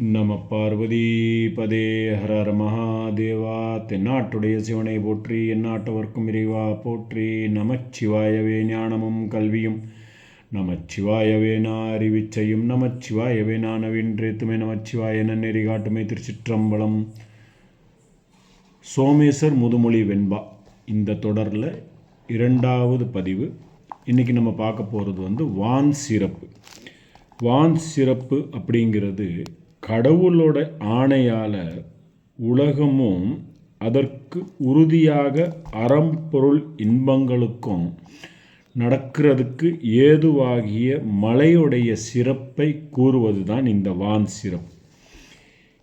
நம பார்வதி பதே ஹரர் மகாதேவா. தென்னாட்டுடைய சிவனை போற்றி எந்நாட்டவர்க்கும் இறைவா போற்றி. நமச்சிவாயவே ஞானமும் கல்வியும். நமச்சிவாயவே நான் அறிவிச்சையும் நமச்சிவாயவே நான் நமச்சிவாய நன்னெறி காட்டுமே திருச்சிற்றம்பலம். சோமேஸ்வர் முதுமொழி வெண்பா. இந்த தொடரில் இரண்டாவது பதிவு. இன்றைக்கி நம்ம பார்க்க போகிறது வந்து வான் சிறப்பு. வான் சிறப்பு அப்படிங்கிறது கடவுளோட ஆணையால் உலகமும் அதற்கு உறுதியாக அறம் பொருள் இன்பங்களுக்கும் நடக்கிறதுக்கு ஏதுவாகிய மலையுடைய சிறப்பை கூறுவது தான் இந்த வான் சிறப்பு.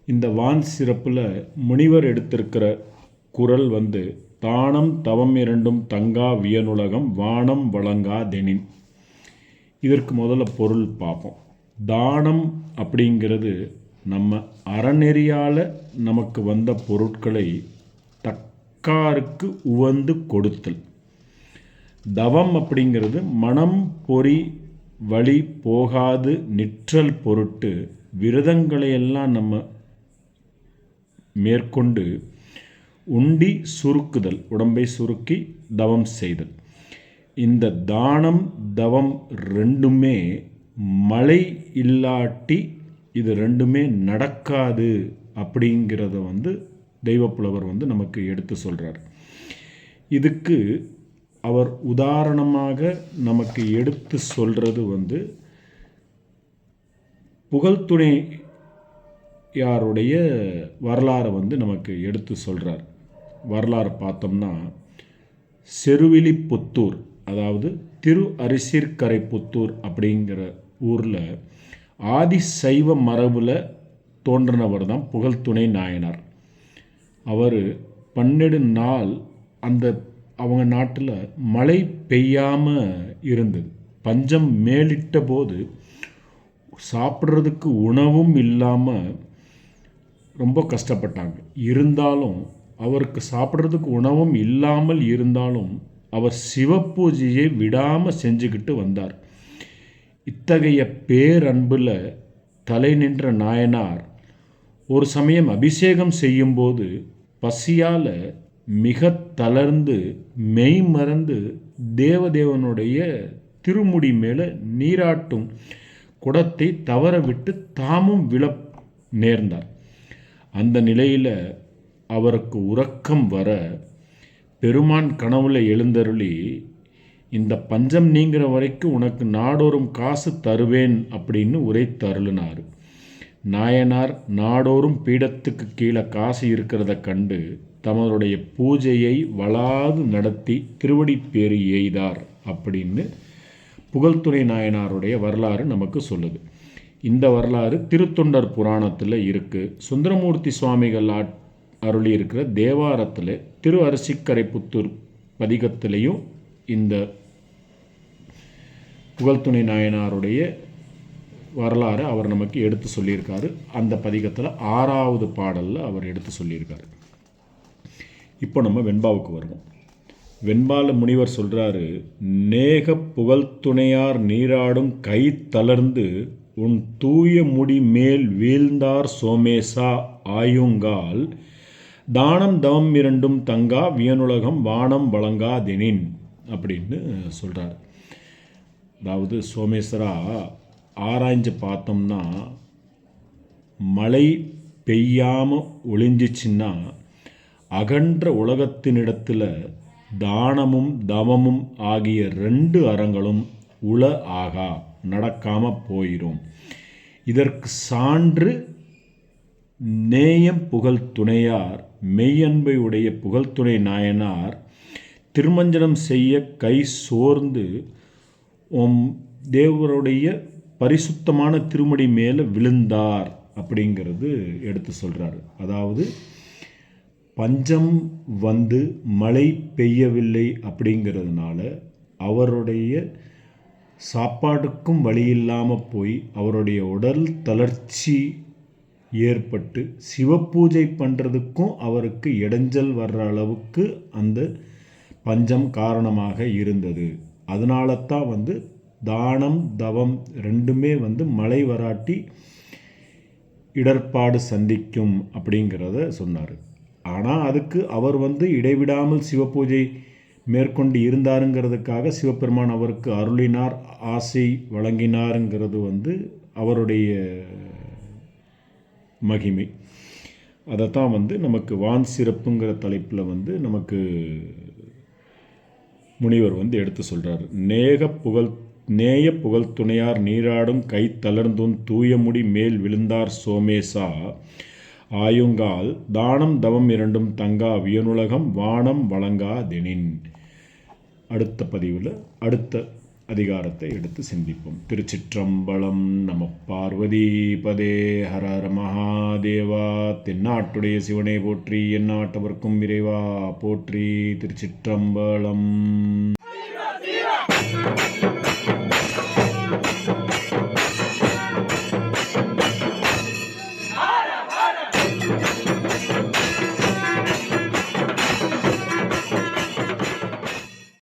இந்த வான் சிறப்பில் முனிவர் எடுத்திருக்கிற குரல் வந்து தானம் தவம் இரண்டும் தங்கா வியனுலகம் வானம் வழங்கா தெனின். இதற்கு முதல்ல பொருள் பார்ப்போம். தானம் அப்படிங்கிறது நம்ம அறநெறியால் நமக்கு வந்த பொருட்களை தக்காருக்கு உவந்து கொடுத்தல். தவம் அப்படிங்கிறது மனம் பொறி வழி போகாது நிற்றல் பொருட்டு விரதங்களையெல்லாம் நம்ம மேற்கொண்டு உண்டி சுருக்குதல் உடம்பை சுருக்கி தவம் செய்தல். இந்த தானம் தவம் ரெண்டுமே மழை இல்லாட்டி இது ரெண்டுமே நடக்காது அப்படிங்கிறத வந்து தெய்வப்புலவர் வந்து நமக்கு எடுத்து சொல்கிறார் இதுக்கு அவர் உதாரணமாக நமக்கு எடுத்து சொல்கிறது வந்து புகழ்துணை யாருடைய வரலாறை வந்து நமக்கு எடுத்து சொல்கிறார் வரலாறு பார்த்தோம்னா செருவிலி புத்தூர் அதாவது திரு அரிசிற்கரை புத்தூர் அப்படிங்கிற ஊரில் ஆதி சைவ மரபில் தோன்றினவர் தான் புகழ்துணை நாயனார். அவர் பன்னெடு நாள் அந்த அவங்க நாட்டில் மழை பெய்யாமல் இருந்தது. பஞ்சம் மேலிட்ட போது சாப்பிட்றதுக்கு உணவும் இல்லாமல் ரொம்ப கஷ்டப்பட்டாங்க. இருந்தாலும் அவருக்கு சாப்பிட்றதுக்கு உணவும் இல்லாமல் இருந்தாலும் அவர் சிவபூஜையை விடாமல் செஞ்சுக்கிட்டு வந்தார். இத்தகைய பேரன்பில் தலை நின்ற நாயனார் ஒரு சமயம் அபிஷேகம் செய்யும்போது பசியால் மிக தளர்ந்து மெய் மறந்து தேவதேவனுடைய திருமுடி மேலே நீராட்டும் குடத்தை தவற விட்டு தாமும் விழ நேர்ந்தார். அந்த நிலையில் அவருக்கு உறக்கம் வர பெருமான் கனவுல எழுந்தருளி இந்த பஞ்சம் நீங்கிற வரைக்கும் உனக்கு நாடோறும் காசு தருவேன் அப்படின்னு உரை அருளினார் நாயனார் நாடோறும் பீடத்துக்கு கீழே காசு இருக்கிறத கண்டு தமதுடைய பூஜையை வளாது நடத்தி திருவடி பேரு எய்தார் அப்படின்னு புகழ்துணை நாயனாருடைய வரலாறு நமக்கு சொல்லுது. இந்த வரலாறு திருத்தொண்டர் புராணத்தில் இருக்குது சுந்தரமூர்த்தி சுவாமிகள் அருளி இருக்கிற தேவாரத்தில் திரு அரிசிக்கரை புத்தூர் பதிகத்திலையும் இந்த புகழ்துணை நாயனாருடைய வரலாறு அவர் நமக்கு எடுத்து சொல்லியிருக்காரு. அந்த பதிகத்தில் ஆறாவது பாடலில் அவர் எடுத்து சொல்லியிருக்காரு. இப்போ நம்ம வெண்பாவுக்கு வருவோம். வெண்பால முனிவர் சொல்கிறாரு நேக புகழ்துணையார் நீராடும் கை தளர்ந்து உன் தூய முடி மேல் வீழ்ந்தார் சோமேசா ஆயுங்கால். தானம் தவம் இரண்டும் தங்கா வியனுலகம் வானம் வழங்காதெனின் அப்படின்னு சொல்கிறார் அதாவது சோமேஸ்வரா ஆராய்ஞ்சு பார்த்தோம்னா மழை பெய்யாமல் ஒளிஞ்சிச்சின்னா அகன்ற உலகத்தினிடத்தில் தானமும் தவமும் ஆகிய ரெண்டு அறங்களும் உள ஆகா நடக்காமல் போயிடும் இதற்கு சான்று நேயம் புகழ் துணையார் மெய்யன்பை உடைய புகழ்துணை நாயனார் திருமஞ்சனம் செய்ய கை சோர்ந்து உம் தேவருடைய பரிசுத்தமான திருமடி மேலே விழுந்தார் அப்படிங்கிறது எடுத்து சொல்கிறார் அதாவது பஞ்சம் வந்து மழை பெய்யவில்லை அப்படிங்கிறதுனால அவருடைய சாப்பாடுக்கும் வழி இல்லாமல் போய் அவருடைய உடல் தளர்ச்சி ஏற்பட்டு சிவப்பூஜை பண்ணுறதுக்கும் அவருக்கு இடைஞ்சல் வர்ற அளவுக்கு அந்த பஞ்சம் காரணமாக இருந்தது. அதனால தான் வந்து தானம் தவம் ரெண்டுமே வந்து மலை வராட்டி இடர்பாடு சந்திக்கும் அப்படிங்கிறத சொன்னார். ஆனால் அதுக்கு அவர் வந்து இடைவிடாமல் சிவபூஜை மேற்கொண்டு இருந்தாருங்கிறதுக்காக சிவபெருமான் அவருக்கு அருளினார் ஆசை வழங்கினாருங்கிறது வந்து அவருடைய மகிமை. அதைத்தான் வந்து நமக்கு வான் சிறப்புங்கிற தலைப்பில் வந்து நமக்கு முனிவர் வந்து எடுத்து சொல்கிறார் நேக புகழ் நேய புகழ் துணையார் நீராடும் கை தளர்ந்தும் தூயமுடி மேல் விழுந்தார் சோமேசா. ஆயுங்கால் தானம் தவம் இரண்டும் தங்கா வியனுலகம் வானம் வழங்காதெனின் அடுத்த பதிவில் அடுத்த அதிகாரத்தை எடுத்து சிந்திப்போம். திருச்சிற்றம்பலம் நம பார்வதி பதே. ஹர மகாதேவா. தென்னாட்டுடைய சிவனை போற்றி எந்நாட்டவர்க்கும் விரைவா போற்றி திருச்சிற்றம்பலம்.